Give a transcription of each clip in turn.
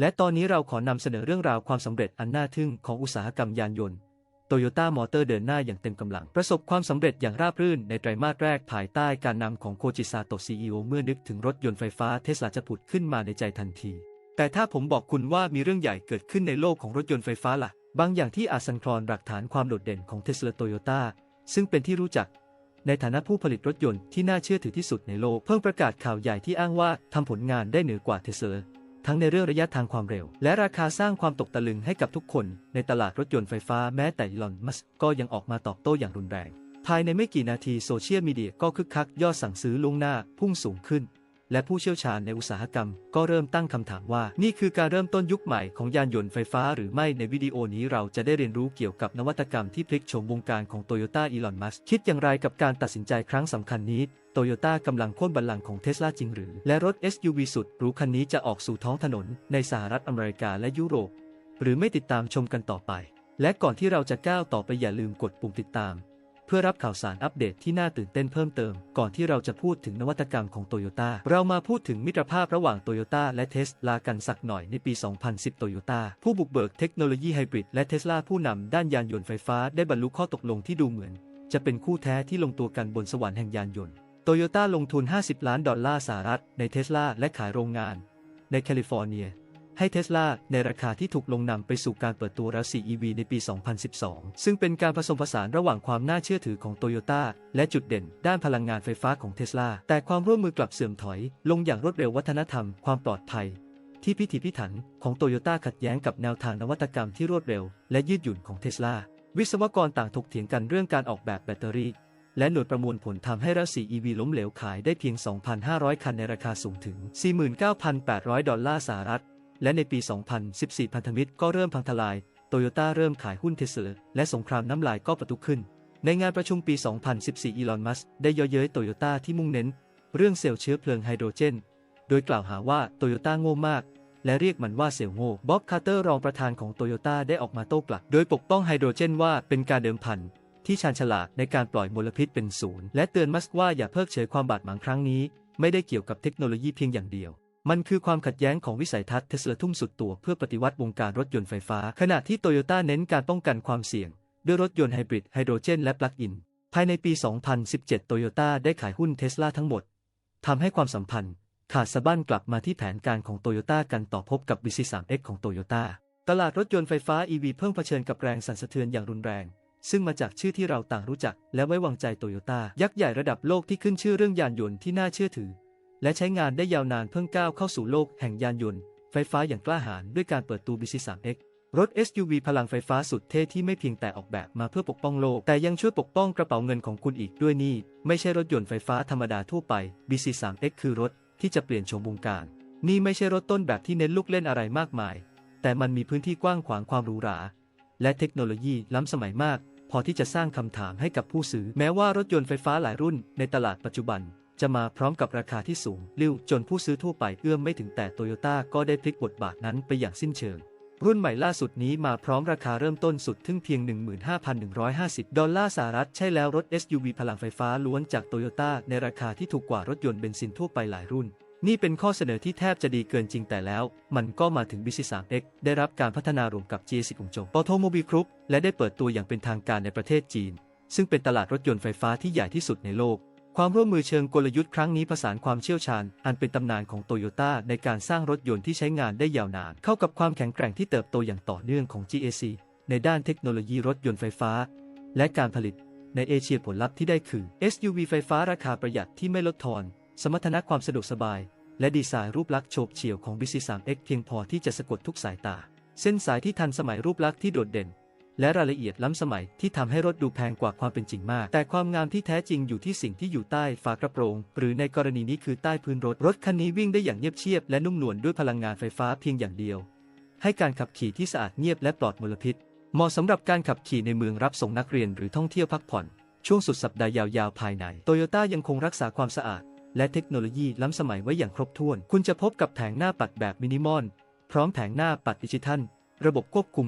และตอนนี้เราขอนำเสนอเรื่องราวความสำเร็จอันน่าทึ่งของอุตสาหกรรมยานยนต์โตโยต้ามอเตอร์เดินหน้าอย่างเต็มกำลัง ประสบความสำเร็จอย่างราบรื่นในไตรมาสแรกภายใต้การนำของโคจิซาโตะซีอีโอเมื่อนึกถึงรถยนต์ไฟฟ้าเทสลาจะผุดขึ้นมาในใจทันที แต่ถ้าผมบอกคุณว่ามีเรื่องใหญ่เกิดขึ้นในโลกของรถยนต์ไฟฟ้าล่ะ บางอย่างที่อาจสันคลอนหลักฐานความโดดเด่นของเทสลาโตโยต้าซึ่งเป็นที่รู้จัก ในฐานะผู้ผลิตรถยนต์ที่น่าเชื่อถือที่สุดในโลกเพิ่งประกาศข่าวใหญ่ที่อ้างว่าทำผลงานได้เหนือกว่าเทสลา ทั้งในเรื่องระยะทางความเร็ว และราคาสร้างความตกตะลึงให้กับทุกคน ในตลาดรถยนต์ไฟฟ้าแม้แต่ลอนมัสก์ก็ยังออกมาตอบโต้อย่างรุนแรง ภายในไม่กี่นาทีโซเชียลมีเดียก็คึกคักยอดสั่งซื้อล่วงหน้าพุ่งสูงขึ้น และผู้เชี่ยวชาญในอุตสาหกรรม ก็เริ่มตั้งคำถามว่า นี่คือการเริ่มต้นยุคใหม่ของยานยนต์ไฟฟ้าหรือไม่ในวิดีโอนี้เราจะได้เรียนรู้เกี่ยวกับนวัตกรรมที่พลิกโฉมวงการของโตโยต้าอีลอนมัสคิดอย่างไรกับการตัดสินใจครั้งสำคัญนี้ โตโยต้ากำลังโค่นบัลลังก์ของเทสลาจริงหรือ และรถ SUV สุดหรูคันนี้จะออกสู่ท้องถนนในสหรัฐอเมริกาและยุโรป หรือไม่ติดตามชมกันต่อไป และก่อนที่เราจะก้าวต่อไปอย่าลืมกดปุ่มติดตาม เพื่อรับข่าวสารอัปเดตที่น่าตื่นเต้นเพิ่มเติม ก่อนที่เราจะพูดถึงนวัตกรรมของโตโยต้าเรามาพูดถึงมิตรภาพระหว่างโตโยต้าและเทสลากันสักหน่อยในปี 2010 โตโยต้าผู้บุกเบิกเทคโนโลยีไฮบริดและเทสลาผู้นำด้านยานยนต์ไฟฟ้าได้บรรลุข้อตกลงที่ดูเหมือน จะเป็นคู่แท้ที่ลงตัวกันบนสวรรค์แห่งยานยนต์ โตโยต้าลงทุน 50 ล้านดอลลาร์สหรัฐในเทสลาและขายโรงงาน ในแคลิฟอร์เนีย ให้เทสลาในราคาที่ถูกลงนำไปสู่การเปิดตัวรัส 4EV ในปี 2012 ซึ่งเป็นการผสมผสานระหว่างความน่าเชื่อถือของโตโยต้าและจุดเด่นด้านพลังงานไฟฟ้าของเทสลาแต่ความร่วมมือกลับเสื่อมถอย ลงอย่างรวดเร็ววัฒนธรรม ความปลอดภัย ที่พิถีพิถันของโตโยต้าขัดแย้งกับแนวทางนวัตกรรมที่รวดเร็ว และยืดหยุ่นของเทสลาวิศวกรต่างถกเถียงกันเรื่องการออกแบบแบตเตอรี่ และหน่วยประมวลผลทำให้รัส 4EV ล้มเหลวขายได้เพียง 2,500 คันในราคาสูงถึง 49,800 ดอลลาร์สหรัฐ และในปี 2014 พันธมิตรก็เริ่มพังทลาย โตโยต้าเริ่มขายหุ้นเทสลาและสงครามน้ำลายก็ประทุขึ้น ในงานประชุมปี 2014 อีลอน มัสก์ได้เย่อเย้ยโตโยต้าที่มุ่งเน้น เรื่องเซลล์เชื้อเพลิงไฮโดรเจน โดยกล่าวหาว่าโตโยต้าโง่มากและเรียกมันว่าเซลล์โง่บ๊อบคาร์เตอร์รองประธานของโตโยต้าได้ออกมาโต้กลับ โดยปกป้องไฮโดรเจนว่าเป็นการเดิมพัน ที่ชาญฉลาดในการปล่อยมลพิษเป็นศูนย์และเตือนมัสก์ว่าอย่าเพิกเฉยความบาดหมางครั้งนี้ ไม่ได้เกี่ยวกับเทคโนโลยีเพียงอย่างเดียว มันคือความขัดแย้งของวิสัยทัศน์เทสลาทุ่มสุดตัวเพื่อปฏิวัติวงการรถยนต์ไฟฟ้า ขณะที่โตโยต้าเน้นการป้องกันความเสี่ยง ด้วยรถยนต์ไฮบริดไฮโดรเจนและปลั๊กอิน ภายในปี 2017 โตโยต้าได้ขายหุ้นเทสลาทั้งหมดทำให้ความสัมพันธ์ ขาดสะบั้นกลับมาที่แผนการของโตโยต้ากันต่อพบกับ BC3X ของโตโยต้าตลาดรถยนต์ไฟฟ้า EV เพิ่งเผชิญกับแรงสั่นสะเทือนอย่างรุนแรง ซึ่งมาจากชื่อที่เราต่างรู้จัก และไว้วางใจโตโยต้ายักษ์ใหญ่ระดับโลกที่ขึ้นชื่อเรื่องยานยนต์ที่น่าเชื่อถือ และใช้งานได้ยาวนานเพิ่งก้าวเข้าสู่โลกแห่งยานยนต์ ไฟฟ้าอย่างกล้าหาญด้วยการเปิดตัว BC3X รถ SUV พลังไฟฟ้าสุดเท่ที่ไม่เพียงแต่ออกแบบมาเพื่อปกป้องโลก แต่ยังช่วยปกป้องกระเป๋าเงินของคุณอีกด้วยนี่ ไม่ใช่รถยนต์ไฟฟ้าธรรมดาทั่วไป BC3X คือรถที่จะเปลี่ยนโฉมวงการ นี่ไม่ใช่รถต้นแบบที่เน้นลูกเล่นอะไรมากมาย แต่มันมีพื้นที่กว้างขวางความหรูหรา และเทคโนโลยีล้ำสมัยมาก พอที่จะสร้างคำถามให้กับผู้ซื้อ แม้ว่ารถยนต์ไฟฟ้าหลายรุ่นในตลาดปัจจุบัน จะมาพร้อมกับราคาที่สูงลิ้วจนผู้ซื้อทั่วไปเอื้อมไม่ถึงแต่โตโยต้าก็ได้พลิกบทบาทนั้นไปอย่างสิ้นเชิงรุ่นใหม่ล่าสุดนี้มาพร้อมราคาเริ่มต้นสุดถึงเพียง 15,150 ดอลลาร์สหรัฐ ใช่แล้วรถ SUV พลังไฟฟ้าล้วนจากโตโยต้าในราคาที่ถูกกว่ารถยนต์เบนซินทั่วไปหลายรุ่น นี่เป็นข้อเสนอที่แทบจะดีเกินจริงแต่แล้ว มันก็มาถึง BC3X ได้รับการพัฒนารวมกับ GAC องโจปอโทโมบิลกรุ๊ปและได้เปิดตัวอย่างเป็นทางการในประเทศจีน ซึ่งเป็นตลาดรถยนต์ไฟฟ้าที่ใหญ่ที่สุดในโลก ความร่วมมือเชิงกลยุทธ์ครั้งนี้ผสานความเชี่ยวชาญ อันเป็นตำนานของโตโยต้าในการสร้างรถยนต์ที่ใช้งานได้ยาวนาน เข้ากับความแข็งแกร่งที่เติบโตอย่างต่อเนื่องของ GAC ในด้านเทคโนโลยีรถยนต์ไฟฟ้า และการผลิต ในเอเชียผลลัพธ์ที่ได้คือ SUV ไฟฟ้าราคาประหยัดที่ไม่ลดทอน สมรรถนะความสะดวกสบาย และดีไซน์รูปลักษณ์โฉบเฉี่ยวของ BC3X เพียงพอที่จะสะกดทุกสายตา เส้นสายที่ทันสมัยรูปลักษณ์ที่โดดเด่น และรายละเอียดล้ำสมัยที่ทำให้รถดูแพงกว่าความเป็นจริงมาก แต่ความงามที่แท้จริงอยู่ที่สิ่งที่อยู่ใต้ฝากระโปรง หรือในกรณีนี้คือใต้พื้นรถ รถคันนี้วิ่งได้อย่างเงียบเชียบและนุ่มนวลด้วยพลังงานไฟฟ้าเพียงอย่างเดียว ให้การขับขี่ที่สะอาดเงียบและปลอดมลพิษ เหมาะสำหรับการขับขี่ในเมืองรับส่งนักเรียนหรือท่องเที่ยวพักผ่อน ช่วงสุดสัปดาห์ยาวๆภายในโตโยต้ายังคงรักษาความสะอาด และเทคโนโลยีล้ำสมัยไว้อย่างครบถ้วน คุณจะพบกับแผงหน้าปัดแบบมินิมอล พร้อมแผงหน้าปัดดิจิทัล ระบบควบคุม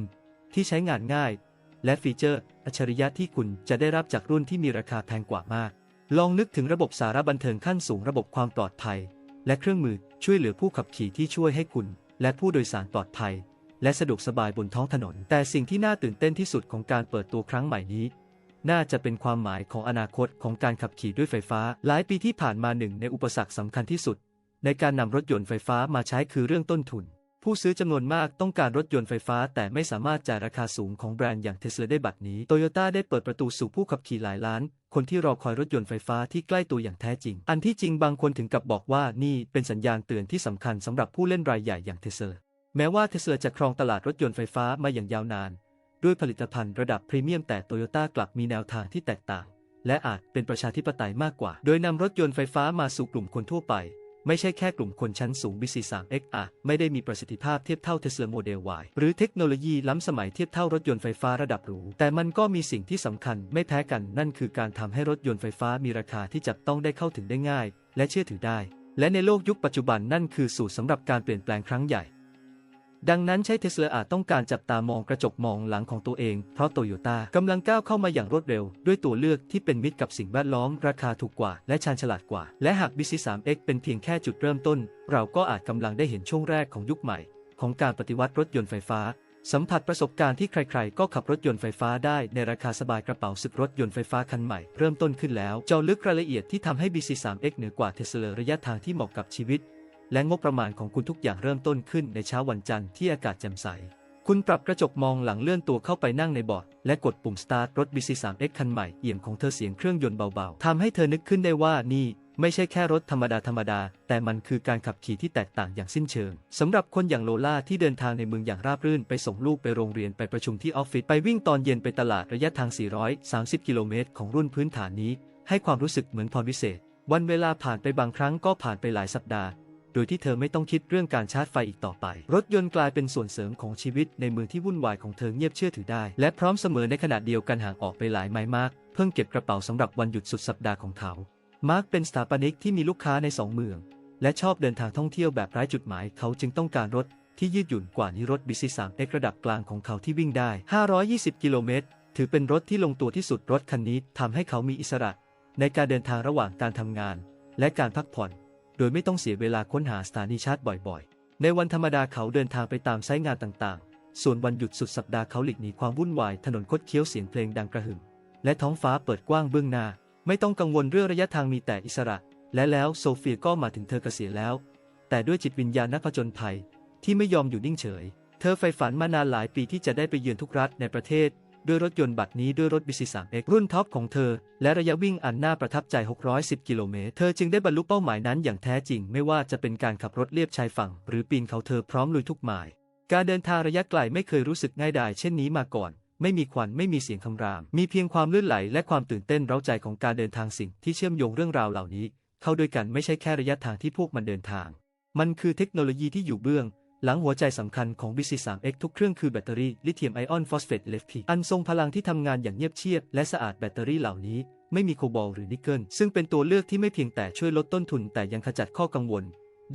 ที่ใช้งานง่าย และฟีเจอร์ อัจฉริยะที่คุณจะได้รับจากรุ่นที่มีราคาแพงกว่ามาก ลองนึกถึงระบบสารบันเทิงขั้นสูงระบบความปลอดภัย และเครื่องมือช่วยเหลือผู้ขับขี่ที่ช่วยให้คุณ และผู้โดยสารปลอดภัย และสะดวกสบายบนท้องถนน แต่สิ่งที่น่าตื่นเต้นที่สุดของการเปิดตัวครั้งใหม่นี้ น่าจะเป็นความหมายของอนาคตของการขับขี่ด้วยไฟฟ้า หลายปีที่ผ่านมาหนึ่งในอุปสรรคสำคัญที่สุด ในการนำรถยนต์ไฟฟ้ามาใช้คือเรื่องต้นทุน ผู้ซื้อจำนวนมากต้องการรถยนต์ไฟฟ้า แต่ไม่สามารถจ่ายราคาสูงของแบรนด์อย่างเทสลาได้บัดนี้โตโยต้าได้เปิดประตูสู่ผู้ขับขี่หลายล้าน คนที่รอคอยรถยนต์ไฟฟ้าที่ใกล้ตัวอย่างแท้จริง อันที่จริงบางคนถึงกับบอกว่านี่เป็นสัญญาณเตือนที่สำคัญสำหรับผู้เล่นรายใหญ่อย่างเทสลาแม้ว่าเทสลาจะครองตลาดรถยนต์ไฟฟ้ามาอย่างยาวนาน ด้วยผลิตภัณฑ์ระดับพรีเมียมแต่โตโยต้ากลับมีแนวทางที่แตกต่าง และอาจเป็นประชาธิปไตยมากกว่า โดยนำรถยนต์ไฟฟ้ามาสู่กลุ่มคนทั่วไป ไม่ใช่แค่กลุ่มคนชั้นสูง BC3X อาจไม่ได้มีประสิทธิภาพเทียบเท่า Tesla Model Y หรือเทคโนโลยีล้ำสมัยเทียบเท่ารถยนต์ไฟฟ้าระดับหรู แต่มันก็มีสิ่งที่สำคัญไม่แพ้กันนั่นคือการทำให้รถยนต์ไฟฟ้ามีราคาที่จับต้องได้เข้าถึงได้ง่าย และเชื่อถือได้ และในโลกยุคปัจจุบันนั่นคือสูตรสำหรับการเปลี่ยนแปลงครั้งใหญ่ ดังนั้นใช้เทสลาอาจต้องการจับตามองกระจกมองหลังของตัวเอง เพราะโตโยต้ากำลังก้าวเข้ามาอย่างรวดเร็ว ด้วยตัวเลือกที่เป็นมิตรกับสิ่งแวดล้อม ราคาถูกกว่า และชาญฉลาดกว่า และหาก BC3X เป็นเพียงแค่จุดเริ่มต้น เราก็อาจกำลังได้เห็นช่วงแรกของยุคใหม่ ของการปฏิวัติรถยนต์ไฟฟ้า สัมผัสประสบการณ์ที่ใครๆ ก็ขับรถยนต์ไฟฟ้าได้ในราคาสบายกระเป๋าสึกรถยนต์ไฟฟ้าคันใหม่เริ่มต้นขึ้นแล้วเจาะลึกรายละเอียดที่ทำให้ BC3X เหนือกว่าเทสลาระยะทางที่เหมาะกับชีวิต และงบประมาณของคุณทุกอย่างเริ่มต้นขึ้นในเช้าวันจันทร์ที่อากาศแจ่มใส คุณปรับกระจกมองหลังเลื่อนตัวเข้าไปนั่งในเบาะและกดปุ่มสตาร์ทรถ BC3X คันใหม่เอี่ยมของเธอเสียงเครื่องยนต์เบาๆทำให้เธอนึกขึ้นได้ว่านี่ไม่ใช่แค่รถธรรมดาธรรมดา แต่มันคือการขับขี่ที่แตกต่างอย่างสิ้นเชิง สำหรับคนอย่างโลล่าที่เดินทางในเมืองอย่างราบรื่น ไปส่งลูกไปโรงเรียนไปประชุมที่ออฟฟิศไปวิ่งตอนเย็นไปตลาดระยะทาง 430 กิโลเมตรของรุ่นพื้นฐานนี้ ให้ความรู้สึกเหมือนพรวิเศษ วันเวลาผ่านไปบางครั้งก็ผ่านไปหลายสัปดาห์ โดยที่เธอไม่ต้องคิดเรื่องการชาร์จไฟอีกต่อไป รถยนต์กลายเป็นส่วนเสริมของชีวิตในเมืองที่วุ่นวายของเธอเงียบเชื่อถือได้ และพร้อมเสมอในขณะเดียวกันห่างออกไปหลายไมล์มาก เพิ่งเก็บกระเป๋าสำหรับวันหยุดสุดสัปดาห์ของเขามาร์กเป็นสถาปนิกที่มีลูกค้าในสองเมือง และชอบเดินทางท่องเที่ยวแบบไร้จุดหมาย เขาจึงต้องการรถที่ยืดหยุ่นกว่านี้รถ BC3X ระดับกลางของเขาที่วิ่งได้ 520 กิโลเมตร ถือเป็นรถที่ลงตัวที่สุดรถคันนี้ทำให้เขามีอิสระ ในการเดินทางระหว่างการทำงาน และการพักผ่อน โดยไม่ต้องเสียเวลาค้นหาสถานีชาร์จบ่อยๆ ในวันธรรมดาเขาเดินทางไปตามไซต์งานต่างๆ ส่วนวันหยุดสุดสัปดาห์เขาหลีกหนีความวุ่นวาย ถนนคดเคี้ยวเสียงเพลงดังกระหึ่ม และท้องฟ้าเปิดกว้างเบื้องหน้า ไม่ต้องกังวลเรื่องระยะทางมีแต่อิสระ และแล้วโซเฟียก็มาถึงเธอเกษียณแล้ว แต่ด้วยจิตวิญญาณนักผจญภัยที่ไม่ยอมอยู่นิ่งเฉย เธอใฝ่ฝันมานานหลายปีที่จะได้ไปเยือนทุกรัฐในประเทศ ด้วยรถยนต์บัตรนี้ด้วยรถ BC3X รุ่นท็อปของเธอ และระยะวิ่งอันน่าประทับใจ 610 กิโลเมตร เธอจึงได้บรรลุเป้าหมายนั้นอย่างแท้จริง ไม่ว่าจะเป็นการขับรถเลียบชายฝั่ง หรือปีนเขาเธอพร้อมลุยทุกหมาย การเดินทางระยะไกลไม่เคยรู้สึกง่ายดายเช่นนี้มาก่อน ไม่มีควันไม่มีเสียงคำราม มีเพียงความลื่นไหล และความตื่นเต้นเร้าใจของการเดินทางสิ่งที่เชื่อมโยงเรื่องราวเหล่านี้ เข้าด้วยกันไม่ใช่แค่ระยะทางที่พวกมันเดินทาง มันคือเทคโนโลยีที่อยู่เบื้อง หลังหัวใจสำคัญของ BC3X ทุกเครื่องคือแบตเตอรี่ลิเธียมไอออนฟอสเฟต LFP อันทรงพลังที่ทำงานอย่างเงียบเชียบ และสะอาดแบตเตอรี่เหล่านี้ ไม่มีโคบอลหรือนิกเกิลซึ่งเป็นตัวเลือกที่ไม่เพียงแต่ช่วยลดต้นทุน แต่ยังขจัดข้อกังวล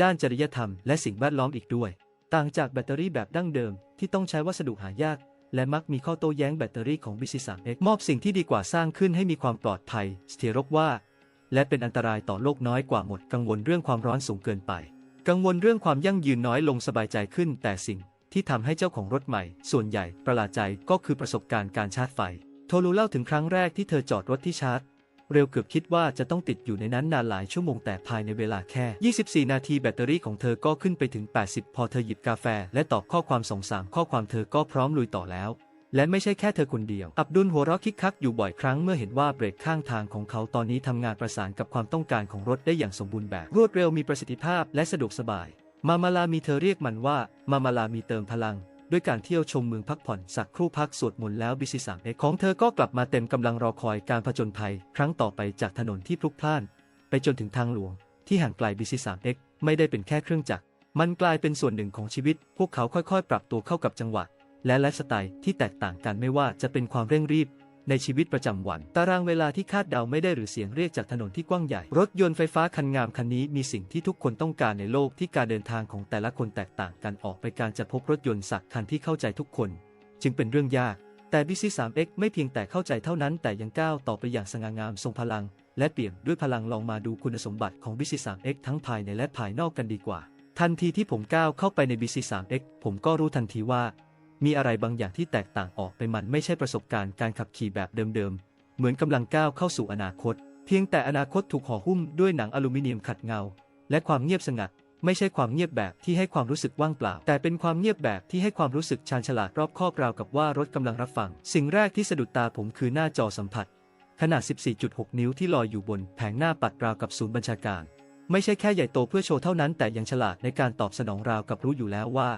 ด้านจริยธรรมและสิ่งแวดล้อมอีกด้วย ต่างจากแบตเตอรี่แบบดั้งเดิม ที่ต้องใช้วัสดุหายาก และมักมีข้อโต้แย้งแบตเตอรี่ของ BC3X มอบสิ่งที่ดีกว่าสร้างขึ้นให้มีความปลอดภัยเสถียรกว่า และเป็นอันตรายต่อโลกน้อยกว่าหมดกังวลเรื่องความร้อนสูงเกินไป กังวลเรื่องความยั่งยืนน้อยลงสบายใจขึ้น แต่สิ่งที่ทำให้เจ้าของรถใหม่ ส่วนใหญ่ประหลาดใจก็คือประสบการณ์การชาร์จไฟ โทรูเล่าถึงครั้งแรกที่เธอจอดรถที่ชาร์จ เร็วเกือบคิดว่าจะต้องติดอยู่ในนั้นนานหลายชั่วโมงแต่ภายในเวลาแค่ 24 นาทีแบตเตอรี่ของเธอก็ขึ้นไปถึง 80 พอเธอหยิบกาแฟ และตอบข้อความสองสามข้อความเธอก็พร้อมลุยต่อแล้ว และไม่ใช่แค่เธอคนเดียว อับดุลหัวเราะคิกคักอยู่บ่อยครั้งเมื่อเห็นว่าเบรกข้างทางของเขาตอนนี้ทำงานประสานกับความต้องการของรถได้อย่างสมบูรณ์แบบ รวดเร็วมีประสิทธิภาพและสะดวกสบาย มามาลามีเธอเรียกมันว่า มามาลามีเติมพลัง ด้วยการเที่ยวชมเมืองพักผ่อนสักครู่พักสวดมนต์แล้วบิซิสามเอ็กของเธอก็กลับมาเต็มกำลังรอคอยการผจญภัย ครั้งต่อไปจากถนนที่พลุกพล่าน ไปจนถึงทางหลวง ที่ห่างไกลบิซิสามเอ็กไม่ได้เป็นแค่เครื่องจักรมันกลายเป็นส่วนหนึ่งของชีวิต พวกเขาค่อยๆ ปรับตัวเข้ากับจังหวะ และไลฟ์สไตล์ที่แตกต่างกันไม่ว่าจะเป็นความเร่งรีบ ในชีวิตประจำวัน ตารางเวลาที่คาดเดาไม่ได้หรือเสียงเรียกจากถนนที่กว้างใหญ่ รถยนต์ไฟฟ้าคันงามคันนี้มีสิ่งที่ทุกคนต้องการในโลกที่การเดินทางของแต่ละคนแตกต่างกันออกไปการจะพบรถยนต์สักคันที่เข้าใจทุกคน จึงเป็นเรื่องยากแต่ BC3X ไม่เพียงแต่เข้าใจเท่านั้นแต่ยังก้าวต่อไปอย่างสง่างามทรงพลัง และเปี่ยมด้วยพลังลองมาดูคุณสมบัติของ BC3X ทั้งภายในและภายนอกกันดีกว่า ทันทีที่ผมก้าวเข้าไปใน BC3X ผมก็รู้ทันทีว่า มีอะไรบางอย่างที่แตกต่างออกไปมันไม่ใช่ประสบการณ์การขับขี่แบบเดิมๆ เหมือนกำลังก้าวเข้าสู่อนาคต เพียงแต่อนาคตถูกห่อหุ้มด้วยหนังอลูมิเนียมขัดเงา และความเงียบสงัด ไม่ใช่ความเงียบแบบที่ให้ความรู้สึกว่างเปล่า แต่เป็นความเงียบแบบที่ให้ความรู้สึกชาญฉลาดรอบคอบราวกับว่ารถกำลังรับฟัง สิ่งแรกที่สะดุดตาผมคือหน้าจอสัมผัส ขนาด 14.6 นิ้วที่ลอยอยู่บนแผงหน้าปัดราวกับศูนย์บัญชาการไม่ใช่แค่ใหญ่โตเพื่อโชว์เท่านั้นแต่ยังฉลาดในการตอบสนองราวกับรู้อยู่แล้วว่า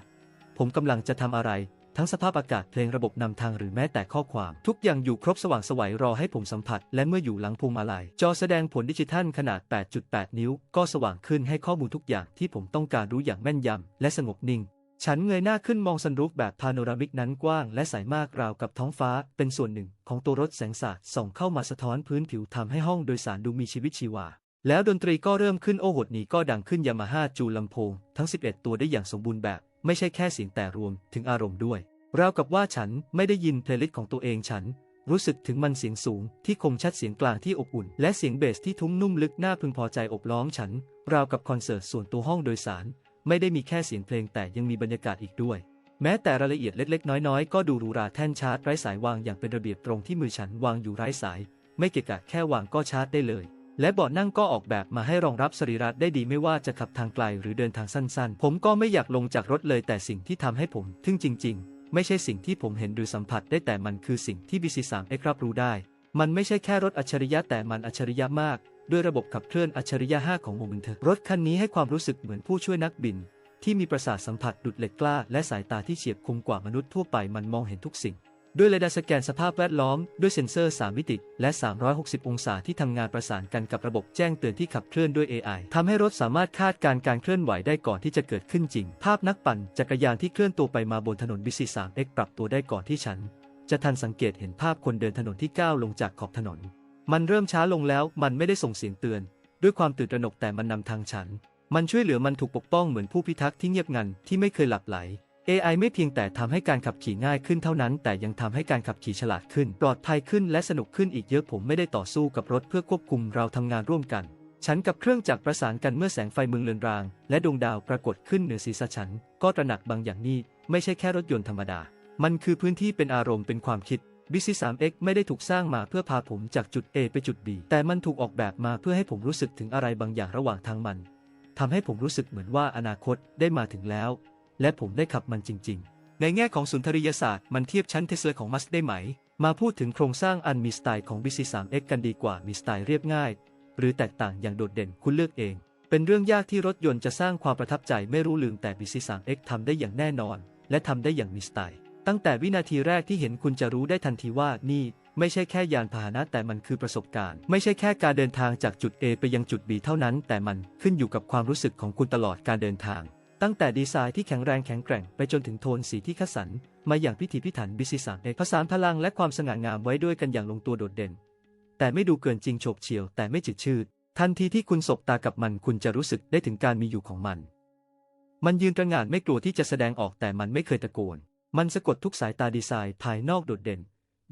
ผมกำลังจะทำอะไร ทั้งสภาพอากาศเพลงระบบนำทางหรือแม้แต่ข้อความ ทุกอย่างอยู่ครบสว่างสวัยรอให้ผมสัมผัส และเมื่ออยู่หลังพวงมาลัย จอแสดงผลดิจิทัลขนาด 8.8 นิ้ว ก็สว่างขึ้นให้ข้อมูลทุกอย่างที่ผมต้องการรู้อย่างแม่นยำและสงบนิ่งฉันเงยหน้าขึ้นมองซันรูฟแบบพาโนรามิกนั้นกว้างและใสมากราวกับท้องฟ้า เป็นส่วนหนึ่งของตัวรถแสงสาดส่องเข้ามาสะท้อนพื้นผิวทำให้ห้องโดยสารดูมีชีวิตชีวา แล้วดนตรีก็เริ่มขึ้นโอ้โหดนี้ก็ดังขึ้นยามาฮ่าจูลำโพง ทั้ง 11 ตัวได้อย่างสมบูรณ์แบบ ไม่ใช่แค่เสียงแต่รวมถึงอารมณ์ด้วย ราวกับว่าฉันไม่ได้ยินเพลย์ลิสต์ของตัวเองฉัน รู้สึกถึงมันเสียงสูงที่คมชัดเสียงกลางที่อบอุ่น และเสียงเบสที่ทุ้มนุ่มลึกน่าพึงพอใจอบล้อมฉัน ราวกับคอนเสิร์ตส่วนตัวห้องโดยสาร ไม่ได้มีแค่เสียงเพลงแต่ยังมีบรรยากาศอีกด้วย แม้แต่รายละเอียดเล็ก ๆ น้อย ๆ ก็ดูหรูหราแท่นชาร์จไร้สายวางอย่างเป็นระเบียบตรงที่มือฉันวางอยู่ไร้สาย ไม่เกะกะแค่วางก็ชาร์จได้เลย และเบาะนั่งก็ออกแบบมาให้รองรับสรีระได้ดีไม่ว่าจะขับทางไกลหรือเดินทางสั้นๆ ผมก็ไม่อยากลงจากรถเลยแต่สิ่งที่ทำให้ผมทึ่งจริง ๆ ไม่ใช่สิ่งที่ผมเห็นหรือสัมผัสได้แต่มันคือสิ่งที่ BC3X รับรู้ได้ มันไม่ใช่แค่รถอัจฉริยะแต่มันอัจฉริยะมาก ด้วยระบบขับเคลื่อนอัจฉริยะ 5 ของโมเมนเทอร์รถคันนี้ให้ความรู้สึกเหมือนผู้ช่วยนักบิน ที่มีประสาทสัมผัสดุดเหล็กกล้า และสายตาที่เฉียบคมกว่ามนุษย์ทั่วไปมันมองเห็นทุกสิ่ง ด้วยเรดาร์สแกนสภาพแวดล้อม ด้วยเซ็นเซอร์ 3 มิติ และ 360 องศาที่ทำงานประสานกันกับระบบแจ้งเตือนที่ขับเคลื่อนด้วย AI ทำให้รถสามารถคาดการณ์การเคลื่อนไหวได้ก่อนที่จะเกิดขึ้นจริง ภาพนักปั่นจักรยานที่เคลื่อนตัวไปมาบนถนน BC3X ปรับตัวได้ก่อนที่ฉัน จะทันสังเกตเห็นภาพคนเดินถนนที่ก้าวลงจากขอบถนน มันเริ่มช้าลงแล้วมันไม่ได้ส่งเสียงเตือน ด้วยความตื่นตระหนกแต่มันนำทางฉัน มันช่วยเหลือมันถูกปกป้องเหมือนผู้พิทักษ์ที่เงียบงันที่ไม่เคยหลับไหล AI ไม่เพียงแต่ทำให้การขับขี่ง่ายขึ้นเท่านั้น แต่ยังทำให้การขับขี่ฉลาดขึ้น ปลอดภัยขึ้นและสนุกขึ้นอีกเยอะผมไม่ได้ต่อสู้กับรถเพื่อควบคุมเราทำงานร่วมกัน ฉันกับเครื่องจักรประสานกันเมื่อแสงไฟเมืองเลือนราง และดวงดาวปรากฏขึ้นเหนือศีรษะฉัน ก็ตระหนักบางอย่างนี้ ไม่ใช่แค่รถยนต์ธรรมดา มันคือพื้นที่เป็นอารมณ์เป็นความคิด BC3X ไม่ได้ถูกสร้างมาเพื่อพาผมจากจุด A ไปจุด B แต่มันถูกออกแบบมาเพื่อให้ผมรู้สึกถึงอะไรบางอย่างระหว่างทางมันทำให้ผมรู้สึกเหมือนว่าอนาคตได้มาถึงแล้ว และผมได้ขับมันจริง ๆ ในแง่ของสุนทรียศาสตร์มันเทียบชั้นเทสลาของมัสได้ไหม มาพูดถึงโครงสร้างอันมีสไตล์ของ BC3X กันดีกว่ามีสไตล์เรียบง่าย หรือแตกต่างอย่างโดดเด่นคุณเลือกเอง เป็นเรื่องยากที่รถยนต์จะสร้างความประทับใจไม่รู้ลืมแต่ BC3X ทำได้อย่างแน่นอน และทำได้อย่างมีสไตล์ ตั้งแต่วินาทีแรกที่เห็นคุณจะรู้ได้ทันทีว่านี่ไม่ใช่แค่ยานพาหนะแต่มันคือประสบการณ์ ไม่ใช่แค่การเดินทางจากจุด A ไปยังจุด B เท่านั้น แต่มันขึ้นอยู่กับความรู้สึกของคุณตลอดการเดินทาง ตั้งแต่ดีไซน์ที่แข็งแรงแข็งแกร่งไปจนถึงโทนสีที่คัดสรรมาอย่างพิถีพิถัน BC3X ผสานพลังและความสง่างามไว้ด้วยกันอย่างลงตัวโดดเด่น แต่ไม่ดูเกินจริงโฉบเฉี่ยวแต่ไม่จืดชืดทันทีที่คุณสบตากับมันคุณจะรู้สึกได้ถึงการมีอยู่ของมัน มันยืนตระหง่านไม่กลัวที่จะแสดงออกแต่มันไม่เคยตะโกน มันสะกดทุกสายตาดีไซน์ภายนอกโดดเด่น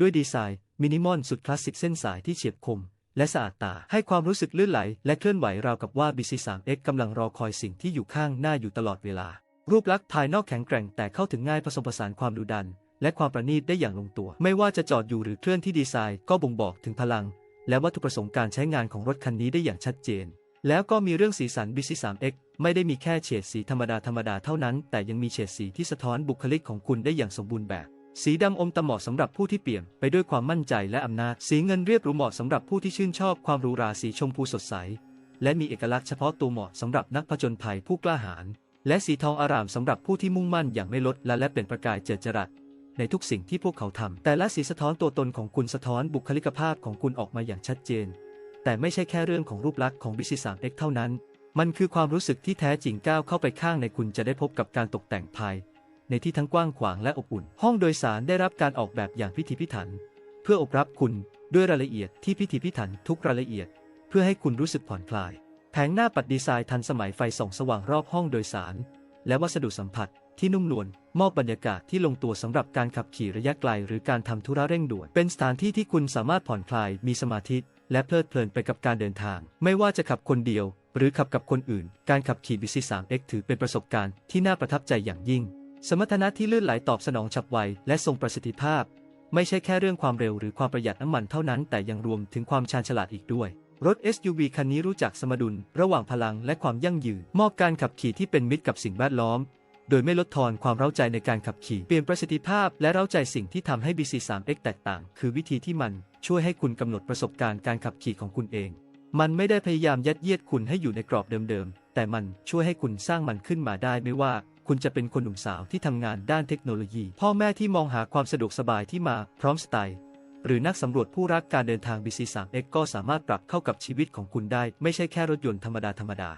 ด้วยดีไซน์มินิมอลสุดคลาสสิกเส้นสายที่เฉียบคม และสะอาดตาให้ความรู้สึกลื่นไหล และเคลื่อนไหวราวกับว่า BC3X กำลังรอคอยสิ่งที่อยู่ข้างหน้าอยู่ตลอดเวลา รูปลักษณ์ภายนอกแข็งแกร่งแต่เข้าถึงง่ายผสมผสานความดุดัน และความประณีตได้อย่างลงตัว ไม่ว่าจะจอดอยู่หรือเคลื่อนที่ดีไซน์ก็บ่งบอกถึงพลัง และวัตถุประสงค์การใช้งานของรถคันนี้ได้อย่างชัดเจน แล้วก็มีเรื่องสีสัน BC3X ไม่ได้มีแค่เฉดสีธรรมดาธรรมดาเท่านั้น แต่ยังมีเฉดสีที่สะท้อนบุคลิกของคุณได้อย่างสมบูรณ์แบบ สีดำอมตะเหมาะสำหรับผู้ที่เปี่ยมไปด้วยความมั่นใจและอำนาจ สีเงินเรียบหรูเหมาะสำหรับผู้ที่ชื่นชอบความหรูหราสีชมพูสดใส และมีเอกลักษณ์เฉพาะตัวเหมาะสำหรับนักผจญภัยผู้กล้าหาญ และสีทองอารามสำหรับผู้ที่มุ่งมั่นอย่างไม่ลดละและเป็นประกายเจิดจรัสในทุกสิ่งที่พวกเขาทำ แต่ละสีสะท้อนตัวตนของคุณสะท้อนบุคลิกภาพของคุณออกมาอย่างชัดเจน แต่ไม่ใช่แค่เรื่องของรูปลักษณ์ของ BC3X เท่านั้น มันคือความรู้สึกที่แท้จริงก้าวเข้าไปข้างในคุณจะได้พบกับการตกแต่งภาย ในที่ทั้งกว้างขวางและอบอุ่น ห้องโดยสารได้รับการออกแบบอย่างพิถีพิถัน เพื่ออบรับคุณด้วยรายละเอียดที่พิถีพิถันทุกรายละเอียด เพื่อให้คุณรู้สึกผ่อนคลาย แผงหน้าปัดดีไซน์ทันสมัยไฟส่องสว่างรอบห้องโดยสาร และวัสดุสัมผัสที่นุ่มนวลมอบบรรยากาศที่ลงตัวสำหรับการขับขี่ระยะไกล หรือการทำธุระเร่งด่วน เป็นสถานที่ที่คุณสามารถผ่อนคลายมีสมาธิและเพลิดเพลินไปกับการเดินทาง ไม่ว่าจะขับคนเดียว หรือขับกับคนอื่น การขับขี่ BC3X ถือเป็นประสบการณ์ที่น่าประทับใจอย่างยิ่ง สมรรถนะที่ลื่นไหลตอบสนองฉับไวและทรงประสิทธิภาพ ไม่ใช่แค่เรื่องความเร็วหรือความประหยัดน้ำมันเท่านั้น แต่ยังรวมถึงความชาญฉลาดอีกด้วย รถ SUV คันนี้รู้จักสมดุล ระหว่างพลังและความยั่งยืนมอบการขับขี่ที่เป็นมิตรกับสิ่งแวดล้อม โดยไม่ลดทอนความเร้าใจในการขับขี่เปลี่ยนประสิทธิภาพ และเร้าใจสิ่งที่ทำให้ BC3X แตกต่าง คือวิธีที่มันช่วยให้คุณกำหนดประสบการณ์การขับขี่ของคุณเอง มันไม่ได้พยายามยัดเยียดคุณให้อยู่ในกรอบเดิมๆแต่มันช่วยให้คุณสร้างมันขึ้นมาได้ไม่ว่า คุณจะเป็นคนหนุ่มสาวที่ทำงานด้านเทคโนโลยี พ่อแม่ที่มองหาความสะดวกสบายที่มาพร้อมสไตล์หรือนักสำรวจผู้รักการเดินทาง BC3X ก็สามารถปรับเข้ากับชีวิตของคุณได้ ไม่ใช่แค่รถยนต์ธรรมดาธรรมดา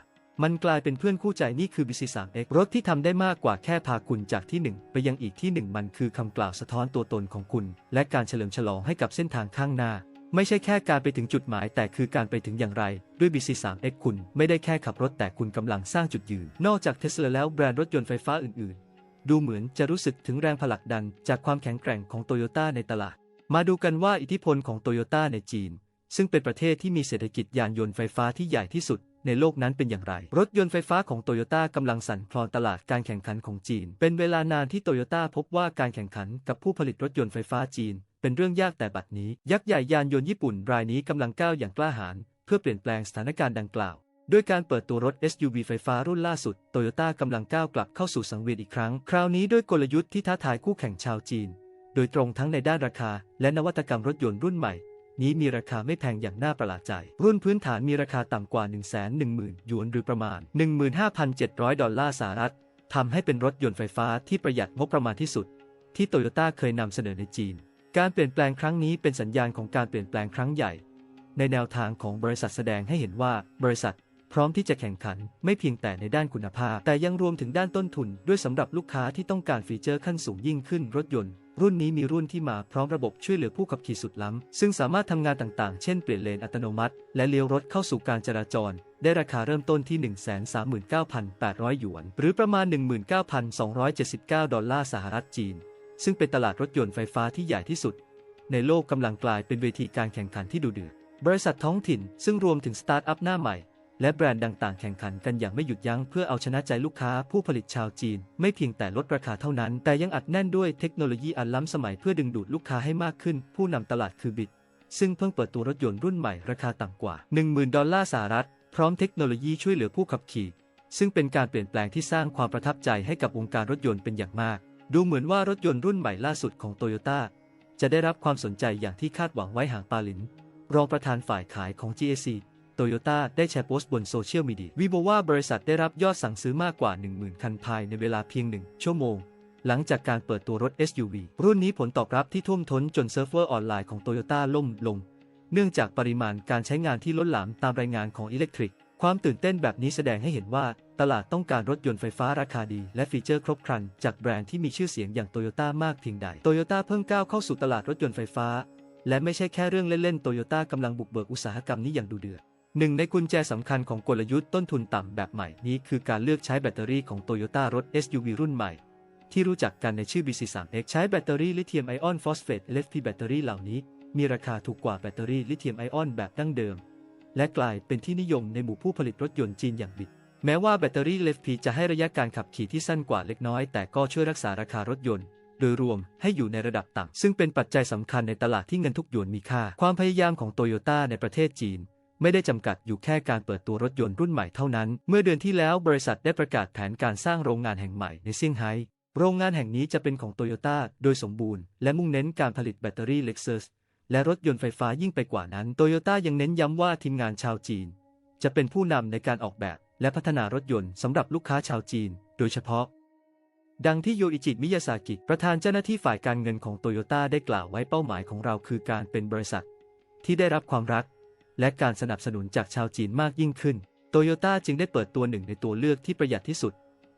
มันกลายเป็นเพื่อนคู่ใจนี่คือ BC3X รถที่ทำได้มากกว่าแค่พาคุณจากที่หนึ่งไปยังอีกที่หนึ่งมันคือคำกล่าวสะท้อนตัวตนของคุณ และการเฉลิมฉลองให้กับเส้นทางข้างหน้า ไม่ใช่แค่การไปถึงจุดหมาย แต่คือการไปถึงอย่างไร ด้วย BC3X คุณไม่ได้แค่ขับรถแต่คุณกำลังสร้างจุดยืน นอกจาก Tesla แล้วแบรนด์รถยนต์ไฟฟ้าอื่น ๆ ดูเหมือนจะรู้สึกถึงแรงผลักดัน จากความแข็งแกร่งของโตโยต้าในตลาด มาดูกันว่าอิทธิพลของโตโยต้าในจีน ซึ่งเป็นประเทศที่มีเศรษฐกิจยานยนต์ไฟฟ้าที่ใหญ่ที่สุดในโลกนั้นเป็นอย่างไร รถยนต์ไฟฟ้าของโตโยต้ากำลังสั่นคลอนตลาดการแข่งขันของจีน เป็นเวลานานที่โตโยต้าพบว่าการแข่งขันกับผู้ผลิตรถยนต์ไฟฟ้าจีน เป็นเรื่องยากแต่บัดนี้ ยักษ์ใหญ่ยานยนต์ญี่ปุ่นรายนี้กำลังก้าวอย่างกล้าหาญเพื่อเปลี่ยนแปลงสถานการณ์ดังกล่าวด้วยการเปิดตัวรถ SUV ไฟฟ้ารุ่นล่าสุด โตโยต้ากำลังก้าวกลับเข้าสู่สังเวียนอีกครั้ง คราวนี้ด้วยกลยุทธ์ที่ท้าทายคู่แข่งชาวจีน โดยตรงทั้งในด้านราคา และนวัตกรรมรถยนต์รุ่นใหม่ นี้มีราคาไม่แพงอย่างน่าประหลาดใจ รุ่นพื้นฐานมีราคาต่ำกว่า 1 1 0 0 0 0 หยวนหรือประมาณ 15,700 ดอลลาร์สหรัฐทำให้เป็นรถยนต์ไฟฟ้าที่ประหยัดงบประมาณที่สุด ที่โตโยต้าเคยนำเสนอในจีน การเปลี่ยนแปลงครั้งนี้เป็นสัญญาณของการเปลี่ยนแปลงครั้งใหญ่ ในแนวทางของบริษัทแสดงให้เห็นว่าบริษัท พร้อมที่จะแข่งขันไม่เพียงแต่ในด้านคุณภาพ แต่ยังรวมถึงด้านต้นทุน ด้วยสำหรับลูกค้าที่ต้องการฟีเจอร์ขั้นสูงยิ่งขึ้นรถยนต์ รุ่นนี้มีรุ่นที่มาพร้อมระบบช่วยเหลือผู้ขับขี่สุดล้ำ ซึ่งสามารถทำงานต่างๆ เช่นเปลี่ยนเลนอัตโนมัติ และเลี้ยวรถเข้าสู่การจราจร ได้ราคาเริ่มต้นที่ 139,800 หยวน หรือประมาณ 19,279 ดอลลาร์สหรัฐจีน ซึ่งเป็นตลาดรถยนต์ไฟฟ้าที่ใหญ่ที่สุด ในโลกกำลังกลายเป็นเวทีการแข่งขันที่ดุเดือด บริษัทท้องถิ่นซึ่งรวมถึงสตาร์ทอัพหน้าใหม่ และแบรนด์ต่างๆ แข่งขันกันอย่างไม่หยุดยั้งเพื่อเอาชนะใจลูกค้าผู้ผลิตชาวจีน ไม่เพียงแต่ลดราคาเท่านั้น แต่ยังอัดแน่นด้วยเทคโนโลยีอันล้ำสมัยเพื่อดึงดูดลูกค้าให้มากขึ้น ผู้นำตลาดคือบิดซึ่งเพิ่งเปิดตัวรถยนต์รุ่นใหม่ราคาต่ำกว่า 10,000 ดอลลาร์สหรัฐ พร้อมเทคโนโลยีช่วยเหลือผู้ขับขี่ ซึ่งเป็นการเปลี่ยนแปลงที่สร้างความประทับใจให้กับวงการรถยนต์เป็นอย่างมาก ดูเหมือนว่ารถยนต์รุ่นใหม่ล่าสุดของโตโยต้าจะได้รับความสนใจอย่างที่คาดหวังไว้หางปาลิน รองประธานฝ่ายขายของ GAC โตโยต้าได้แชร์โพสต์บนโซเชียลมีเดียวีโบว่าบริษัทได้รับยอดสั่งซื้อมากกว่า 10,000 คันภายในเวลาเพียงหนึ่งชั่วโมง หลังจากการเปิดตัวรถ SUV รุ่นนี้ผลตอบรับที่ท่วมท้นจนเซิร์ฟเวอร์ออนไลน์ของโตโยต้าล่มลง เนื่องจากปริมาณการใช้งานที่ล้นหลามตามรายงานของอิเล็กทริก ความตื่นเต้นแบบนี้แสดงให้เห็นว่าตลาดต้องการรถยนต์ไฟฟ้าราคาดี และฟีเจอร์ครบครัน จากแบรนด์ที่มีชื่อเสียงอย่างโตโยต้ามากเพียงใดโตโยต้าเพิ่งก้าวเข้าสู่ตลาดรถยนต์ไฟฟ้า และไม่ใช่แค่เรื่องเล่นๆโตโยต้ากำลังบุกเบิกอุตสาหกรรมนี้อย่างดูเดือดหนึ่งในกุญแจสำคัญของกลยุทธ์ต้นทุนต่ำแบบใหม่นี้คือการเลือกใช้แบตเตอรี่ของ Toyota รถ SUV รุ่นใหม่ ที่รู้จักกันในชื่อ BC3X ใช้แบตเตอรี่ลิเธียมไอออนฟอสเฟต LFP แบตเตอรี่เหล่านี้ มีราคาถูกกว่าแบตเตอรี่ลิเธียมไอออนแบบดั้งเดิม และกลายเป็นที่นิยมในหมู่ผู้ผลิตรถยนต์จีนอย่างบิด แม้ว่าแบตเตอรี่ LFP จะให้ระยะการขับขี่ที่สั้นกว่าเล็กน้อย แต่ก็ช่วยรักษาราคารถยนต์ โดยรวมให้อยู่ในระดับต่ำซึ่งเป็นปัจจัยสำคัญในตลาดที่เงินทุกหยวนมีค่า ความพยายามของโตโยต้าในประเทศจีนไม่ได้จำกัดอยู่แค่การเปิดตัวรถยนต์รุ่นใหม่เท่านั้น เมื่อเดือนที่แล้วบริษัทได้ประกาศแผนการสร้างโรงงานแห่งใหม่ในเซี่ยงไฮ้ โรงงานแห่งนี้จะเป็นของโตโยต้าโดยสมบูรณ์ และมุ่งเน้นการผลิตแบตเตอรี่ Lexus และรถยนต์ไฟฟ้ายิ่งไปกว่านั้นโตโยต้ายังเน้นย้ำว่าทีมงานชาวจีน จะเป็นผู้นำในการออกแบบและพัฒนารถยนต์สำหรับลูกค้าชาวจีน โดยเฉพาะ ดังที่โยอิจิมิยาซากิประธานเจ้าหน้าที่ฝ่ายการเงินของโตโยต้าได้กล่าวไว้เป้าหมายของเราคือการเป็นบริษัท ที่ได้รับความรัก และการสนับสนุนจากชาวจีนมากยิ่งขึ้นโตโยต้าจึงได้เปิดตัวหนึ่งในตัวเลือกที่ประหยัดที่สุด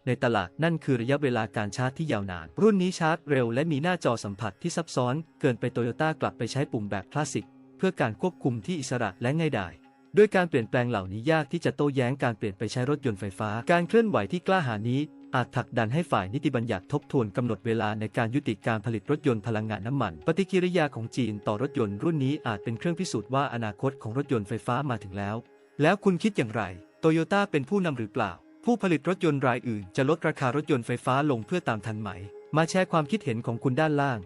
ในตลาดนั่นคือระยะเวลาการชาร์จที่ยาวนาน รุ่นนี้ชาร์จเร็วและมีหน้าจอสัมผัสที่ซับซ้อน เกินไปโตโยต้ากลับไปใช้ปุ่มแบบคลาสสิก เพื่อการควบคุมที่อิสระและง่ายดายด้วยการเปลี่ยนแปลงเหล่านี้ยากที่จะโต้แย้งการเปลี่ยนไปใช้รถยนต์ไฟฟ้า การเคลื่อนไหวที่กล้าหาญนี้ อาจผลักดันให้ฝ่ายนิติบัญญัติทบทวนกำหนดเวลาในการยุติการผลิตรถยนต์พลังงานน้ำมัน ปฏิกิริยาของจีนต่อรถยนต์รุ่นนี้อาจเป็นเครื่องพิสูจน์ว่าอนาคตของรถยนต์ไฟฟ้ามาถึงแล้ว แล้วคุณคิดอย่างไร โตโยต้าเป็นผู้นำหรือเปล่า ผู้ผลิตรถยนต์รายอื่นจะลดราคารถยนต์ไฟฟ้าลงเพื่อตามทันไหม มาแชร์ความคิดเห็นของคุณด้านล่าง